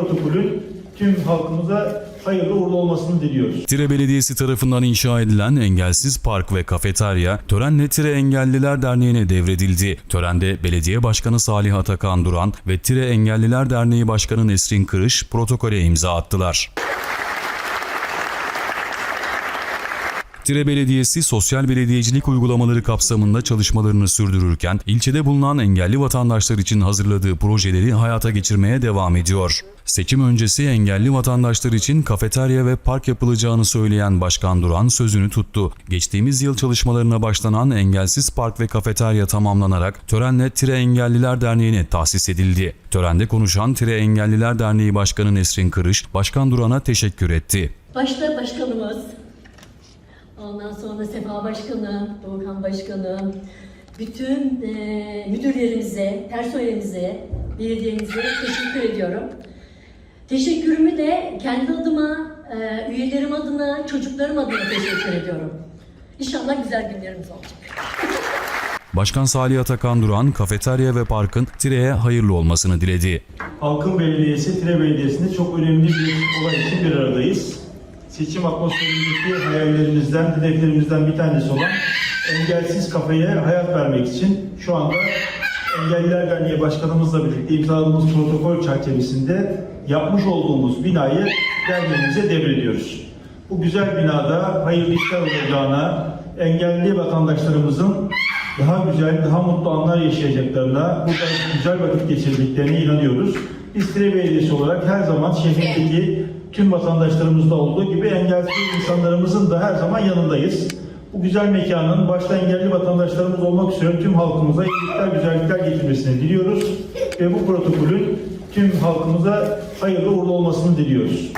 protokolün tüm halkımıza hayırlı uğurlu olmasını diliyoruz. Tire Belediyesi tarafından inşa edilen engelsiz park ve kafeterya törenle Tire Engelliler Derneği'ne devredildi. Törende Belediye Başkanı Salih Atakan Duran ve Tire Engelliler Derneği Başkanı Nesrin Kırış protokole imza attılar. Tire Belediyesi sosyal belediyecilik uygulamaları kapsamında çalışmalarını sürdürürken ilçede bulunan engelli vatandaşlar için hazırladığı projeleri hayata geçirmeye devam ediyor. Seçim öncesi engelli vatandaşlar için kafeterya ve park yapılacağını söyleyen Başkan Duran sözünü tuttu. Geçtiğimiz yıl çalışmalarına başlanan engelsiz park ve kafeterya tamamlanarak törenle Tire Engelliler Derneği'ne tahsis edildi. Törende konuşan Tire Engelliler Derneği Başkanı Nesrin Kırış, Başkan Duran'a teşekkür etti. Başta başkanımız, ondan sonra Sefa Başkanı, Doğukan Başkanı, bütün e, müdürlerimize, personelimize, belediyemize teşekkür ediyorum. Teşekkürümü de kendi adıma, e, üyelerim adına, çocuklarım adına teşekkür ediyorum. İnşallah güzel günlerimiz olacak. Başkan Salih Atakan Duran, kafeterya ve parkın Tire'ye hayırlı olmasını diledi. Halkın Belediyesi, Tire Belediyesi'nde çok önemli bir olay için bir aradayız. Seçim atmosferindeki hayallerimizden, hedeflerimizden bir tanesi olan engelsiz kafeye hayat vermek için şu anda Engelliler Derneği Başkanımızla birlikte imzaladığımız protokol çerçevesinde yapmış olduğumuz binayı derneğimize devrediyoruz. Bu güzel binada hayırlı işler olacağına, engelli vatandaşlarımızın daha güzel, daha mutlu anlar yaşayacaklarına, burada güzel vakit geçirdiklerine inanıyoruz. Biz Tire Belediyesi olarak her zaman şehirdeki tüm vatandaşlarımızda olduğu gibi engelsiz insanlarımızın da her zaman yanındayız. Bu güzel mekanın başta engelli vatandaşlarımız olmak üzere tüm halkımıza iyilikler, güzellikler getirmesini diliyoruz. Ve bu protokolün tüm halkımıza hayırlı uğurlu olmasını diliyoruz.